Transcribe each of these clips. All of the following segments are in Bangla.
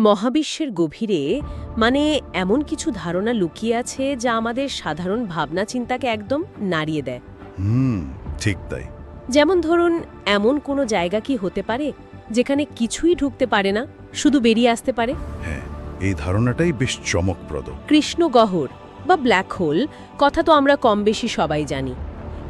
মহাবিশ্বের গভীরে মানে এমন কিছু ধারণা লুকিয়ে আছে যা আমাদের সাধারণ ভাবনা চিন্তাকে একদম নাড়িয়ে দেয়। হুম ঠিক তাই। যেমন ধরুন এমন কোনো জায়গা কি হতে পারে যেখানে কিছুই ঢুকতে পারে না শুধু বেরিয়ে আসতে পারে? হ্যাঁ এই ধারণাটাই বেশ চমকপ্রদ। কৃষ্ণগহ্বর বা ব্ল্যাক হোল কথা তো আমরা কম বেশি সবাই জানি।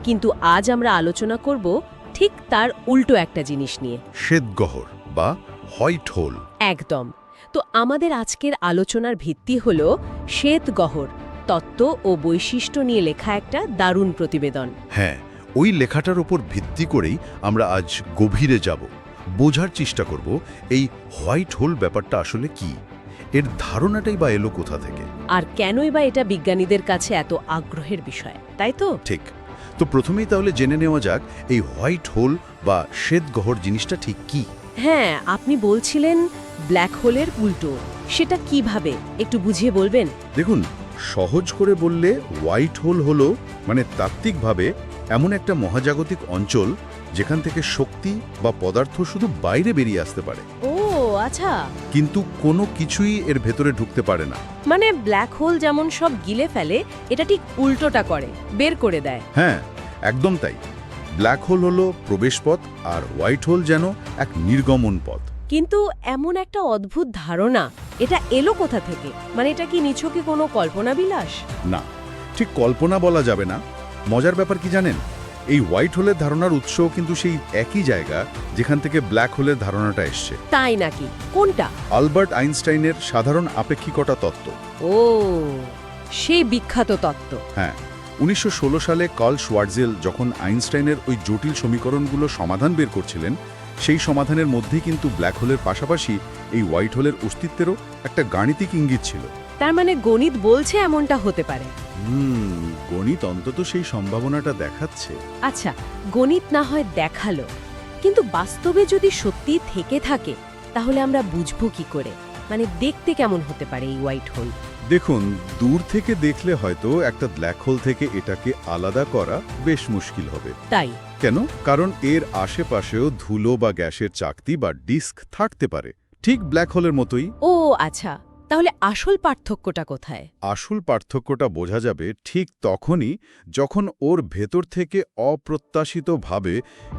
কিন্তু আজ আমরা আলোচনা করব ঠিক তার উল্টো একটা জিনিস নিয়ে। শ্বেতগহর বা হোয়াইট হোল। একদম। তো আমাদের আজকের আলোচনার ভিত্তি হল শ্বেতগহর তত্ত্ব ও বৈশিষ্ট্য নিয়ে লেখা একটা দারুণ প্রতিবেদন। হ্যাঁ ওই লেখাটার উপর ভিত্তি করেই আমরা আজ গভীরে যাব। বোঝার চেষ্টা করব এই হোয়াইট হোল ব্যাপারটা আসলে কি? এর ধারণাটাই বা এলো কোথা থেকে? আর কেনই বা এটা বিজ্ঞানীদের কাছে এত আগ্রহের বিষয় তাই তো? ঠিক। তো প্রথমেই তাহলে জেনে নেওয়া যাক এই হোয়াইট হোল বা শ্বেতগহর জিনিসটা ঠিক কি? হ্যাঁ আপনি বলছিলেন ব্ল্যাক হোলের উল্টো। সেটা কীভাবে? একটু বুঝিয়ে বলবেন? দেখুন সহজ করে বললে হোয়াইট হোল হলো মানে তাত্ত্বিকভাবে এমন একটা মহাজাগতিক অঞ্চল যেখান থেকে শক্তি বা পদার্থ শুধু বাইরে বেরিয়ে আসতে পারে। ও আচ্ছা। কিন্তু কোনো কিছুই এর ভেতরে ঢুকতে পারে না। মানে ব্ল্যাক হোল যেমন সব গিলে ফেলে এটা ঠিক উল্টোটা করে বের করে দেয়। হ্যাঁ একদম তাই। ব্ল্যাক হোল হলো প্রবেশপথ আর হোয়াইট হোল যেন এক নির্গমন পথ। কিন্তু এমন একটা অদ্ভুত ধারণা এটা এলো কোথা থেকে? মানে এটা কি নিছকে কোনো কল্পনা বিলাস না ঠিক কল্পনা বলা যাবে না। মজার ব্যাপার কি জানেন? এই হোয়াইট হোলের ধারণার উৎসও কিন্তু সেই একই জায়গা যেখান থেকে ব্ল্যাক হোলের ধারণাটা এসছে। তাই নাকি? কোনটা? আলবার্ট আইনস্টাইনের সাধারণ আপেক্ষিকতা তত্ত্ব। ও সেই বিখ্যাত তত্ত্ব। হ্যাঁ উনিশশো ষোলো সালে কার্ল শোয়ার্জেল যখন আইনস্টাইনের ওই জটিল সমীকরণগুলো সমাধান বের করছিলেন সেই সমাধানের মধ্যেই কিন্তু ব্ল্যাক হোলের পাশাপাশি এই হোয়াইট হোলের অস্তিত্বেরও একটা গাণিতিক ইঙ্গিত ছিল। তার মানে গণিত বলছে এমনটা হতে পারে। হুম গণিত অন্তত সেই সম্ভাবনাটা দেখাচ্ছে। আচ্ছা গণিত না হয় দেখাল কিন্তু বাস্তবে যদি সত্যি থেকে থাকে তাহলে আমরা বুঝব কি করে? মানে দেখতে কেমন হতে পারে এই হোয়াইট হোল দেখুন দূর থেকে দেখলে হয়তো একটা ব্ল্যাক হোল থেকে এটাকে আলাদা করা বেশ মুশকিল হবে। তাই। কেন? কারণ এর আশেপাশেও ধুলো বা গ্যাসের চাকতি বা ডিস্ক থাকতে পারে। ঠিক ব্ল্যাক হোলের মতোই। ও আচ্ছা। তাহলে আসল পার্থক্যটা কোথায়? আসল পার্থক্যটা বোঝা যাবে ঠিক তখনই যখন ওর ভেতর থেকে অপ্রত্যাশিতভাবে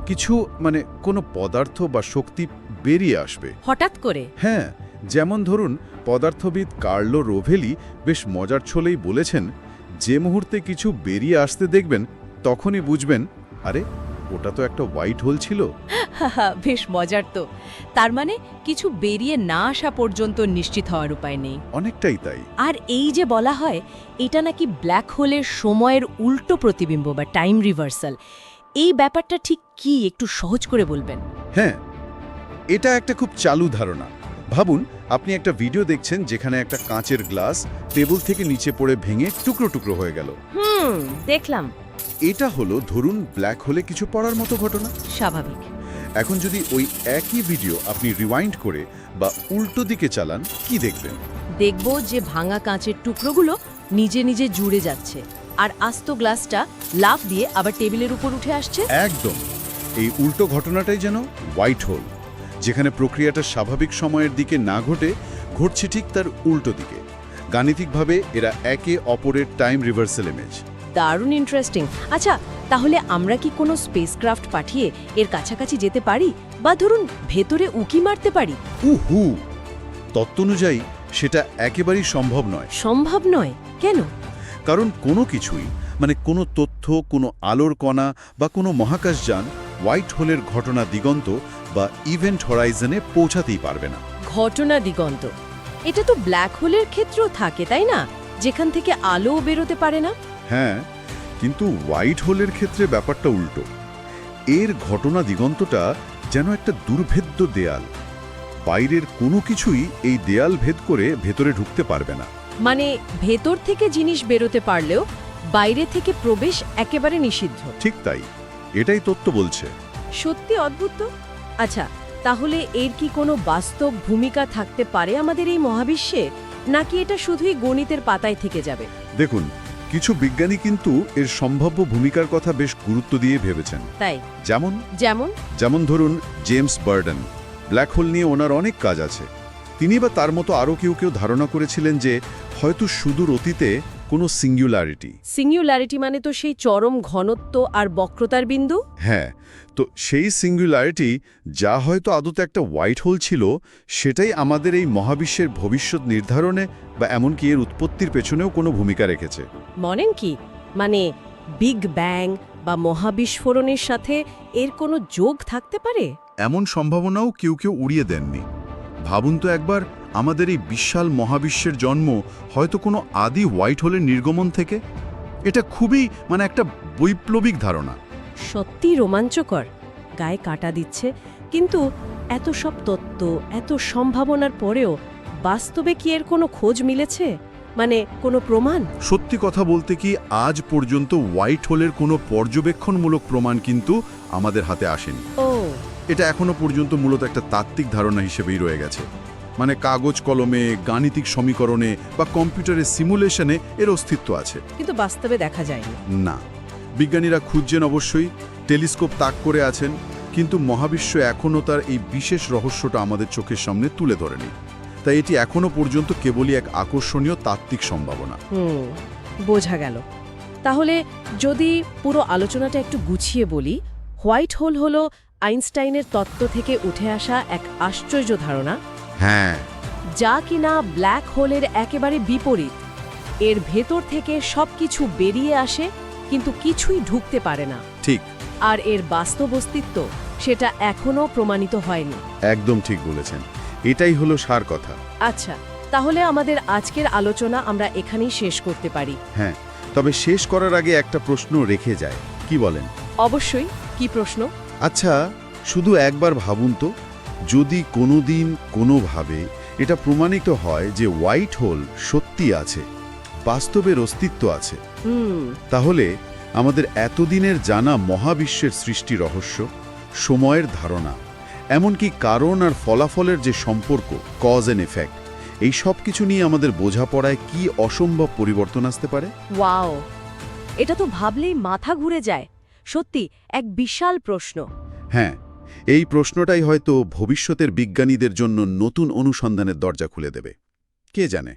কিছু মানে কোনো পদার্থ বা শক্তি বেরিয়ে আসবে। হঠাৎ করে? হ্যাঁ যেমন ধরুন পদার্থবিদ কার্লো রোভেলি বেশ মজার ছলেই বলেছেন যে মুহূর্তে কিছু বেরিয়ে আসতে দেখবেন তখনই বুঝবেন আরে ওটা তো একটা হোয়াইট হোল ছিল। বেশ মজার তো। তার মানে কিছু বেরিয়ে না আসা পর্যন্ত নিশ্চিত হওয়ার উপায় নেই। অনেকটাই তাই। আর এই যে বলা হয় এটা নাকি ব্ল্যাক হোলের সময়ের উল্টো প্রতিবিম্ব বা টাইম রিভার্সাল এই ব্যাপারটা ঠিক কি একটু সহজ করে বলবেন? হ্যাঁ এটা একটা খুব চালু ধারণা। ভাবুন আপনি একটা ভিডিও দেখছেন যেখানে একটা কাঁচের গ্লাস টেবিল থেকে নিচে পড়ে ভেঙে টুকরো টুকরো হয়ে গেল। হুম দেখলাম। এটা হলো ধরুন ব্ল্যাক হোলে কিছু পড়ার মতো ঘটনা। স্বাভাবিক। এখন যদি ওই একই ভিডিও আপনি রিওয়াইন্ড করে বা উল্টো দিকে চালান কি দেখবেন? দেখব যে ভাঙা কাঁচের টুকরোগুলো নিজে নিজে জুড়ে যাচ্ছে আর আস্ত গ্লাসটা লাফ দিয়ে আবার টেবিলের উপর উঠে আসছে। একদম। এই উল্টো ঘটনাটাই যেন হোয়াইট হোল যেখানে প্রক্রিয়াটা স্বাভাবিক সময়ের দিকে না ঘটে ঘটছে ঠিক তার উল্টো দিকে। গাণিতিকভাবে এরা একে অপরের টাইম রিভার্সাল ইমেজ দারুণ ইন্টারেস্টিং আচ্ছা তাহলে আমরা কি কোনো স্পেসক্রাফট পাঠিয়ে এর কাছাকাছি যেতে পারি? বা ধরুন ভেতরে উকি মারতে পারি? উহু তত্ত্ব অনুযায়ী সেটা একেবারেই সম্ভব নয়। সম্ভব নয়? কেন? কারণ কোনো কিছুই মানে কোনো তথ্য কোনো আলোর কণা বা কোনো মহাকাশযান হোয়াইট হোলের ঘটনা দিগন্ত বা ইভেন্ট হরাইজনে পৌঁছাতেই পারবে না। ঘটনা দিগন্ত। এটা তো ব্ল্যাক হোলের ক্ষেত্রেও থাকে তাই না? যেখান থেকে আলোও বেরোতে পারে না। হ্যাঁ কিন্তু হোয়াইট হোলের ক্ষেত্রে ব্যাপারটা উল্টো। এর ঘটনা দিগন্তটা যেন একটা দুর্ভেদ্য দেয়াল। বাইরের কোনো কিছুই এই দেয়াল ভেদ করে ভেতরে ঢুকতে পারবে না। মানে ভেতর থেকে জিনিস বেরোতে পারলেও বাইরে থেকে প্রবেশ একেবারে নিষিদ্ধ। ঠিক তাই এটাই তত্ত্ব বলছে। সত্যি অদ্ভুত আচ্ছা তাহলে এর কি কোনো বাস্তব ভূমিকা থাকতে পারে আমাদের এই মহাবিশ্বে? নাকি এটা শুধুই গণিতের পাতায় থেকে যাবে? দেখুন কিছু বিজ্ঞানী কিন্তু এর সম্ভাব্য ভূমিকার কথা বেশ গুরুত্ব দিয়ে ভেবেছেন। তাই? যেমন? যেমন? যেমন ধরুন জেমস বার্ডেন। ব্ল্যাক হোল নিয়ে ওনার অনেক কাজ আছে। তিনি বা তার মতো আরও কেউ কেউ ধারণা করেছিলেন যে হয়তো সুদূর অতীতে কোনো সিঙ্গুলারিটি সিঙ্গুলারিটি মানে তো সেই চরম ঘনত্ব আর বক্রতার বিন্দু? হ্যাঁ তো সেই সিঙ্গুলারিটি যা হয়তো আদতে একটা হোয়াইট হোল ছিল সেটাই আমাদের এই মহাবিশ্বের ভবিষ্যৎ নির্ধারণে বা এমনকি এর উৎপত্তির পেছনেও কোনো ভূমিকা রেখেছে। মনেন কি? মানে বিগ ব্যাং বা মহাবিস্ফোরণের সাথে এর কোনো যোগ থাকতে পারে? এমন সম্ভাবনাও কেউ কেউ উড়িয়ে দেননি। ভাবুন তো একবার আমাদের এই বিশাল মহাবিশ্বের জন্ম হয়তো কোনো আদি হোয়াইট হোলের নির্গমন থেকে? এটা খুবই মানে একটা বৈপ্লবিক ধারণা। সত্যি রোমাঞ্চকর। গায়ে কাটা দিচ্ছে কিন্তু এত সব তত্ত্ব এত সম্ভাবনার পরেও বাস্তবে কি এর কোনো খোঁজ মিলেছে? মানে কোনো প্রমাণ? সত্যি কথা বলতে কি আজ পর্যন্ত হোয়াইট হোলের কোনো পর্যবেক্ষণমূলক প্রমাণ কিন্তু আমাদের হাতে আসেনি। ও এটা এখনও পর্যন্ত মূলত একটা তাত্ত্বিক ধারণা হিসেবেই রয়ে গেছে। মানে কাগজ কলমে গাণিতিক সমীকরণে বা কম্পিউটারের সিমুলেশনে এর অস্তিত্ব আছে। কিন্তু বাস্তবে দেখা যায়নি। না। বিজ্ঞানীরা খুঁজছেন অবশ্যই টেলিস্কোপ তাক করে আছেন কিন্তু মহাবিশ্ব এখনও তার এই বিশেষ রহস্যটা আমাদের চোখের সামনে তুলে ধরেনি। তাই এটি এখনও পর্যন্ত কেবলই এক আকর্ষণীয় তাত্ত্বিক সম্ভাবনা। বোঝা গেল। তাহলে যদি পুরো আলোচনাটা একটু গুছিয়ে বলি হোয়াইট হোল হলো আইনস্টাইনের তত্ত্ব থেকে উঠে আসা এক আশ্চর্য ধারণা হ্যাঁ। যা কিনা ব্ল্যাক হোলের একেবারে বিপরীত। এর ভেতর থেকে সবকিছু বেরিয়ে আসে কিন্তু কিছুই ঢুকতে পারে না। ঠিক। আর এর বাস্তব অস্তিত্ব সেটা এখনও প্রমাণিত হয়নি। একদম ঠিক বলেছেন। এটাই হলো সার কথা। আচ্ছা তাহলে আমাদের আজকের আলোচনা আমরা এখানেই শেষ করতে পারি। হ্যাঁ তবে শেষ করার আগে একটা প্রশ্ন রেখে যায়। কি বলেন? অবশ্যই কি প্রশ্ন? আচ্ছা শুধু একবার ভাবুন তো যদি কোনোদিন কোনোভাবে এটা প্রমাণিত হয় যে হোয়াইট হোল সত্যি আছে বাস্তবের অস্তিত্ব আছে তাহলে আমাদের এতদিনের জানা মহাবিশ্বের সৃষ্টি রহস্য সময়ের ধারণা এমনকি কারণ আর ফলাফলের যে সম্পর্ক কজ অ্যান্ড এফেক্ট এই সব কিছু নিয়ে আমাদের বোঝাপড়ায় কি অসম্ভব পরিবর্তন আসতে পারে? ওয়াও! এটা তো ভাবলেই মাথা ঘুরে যায়। সত্যি এক বিশাল প্রশ্ন। হ্যাঁ এই প্রশ্নটাই হয়তো ভবিষ্যতের বিজ্ঞানীদের জন্য নতুন অনুসন্ধানের দরজা খুলে দেবে। কে জানে?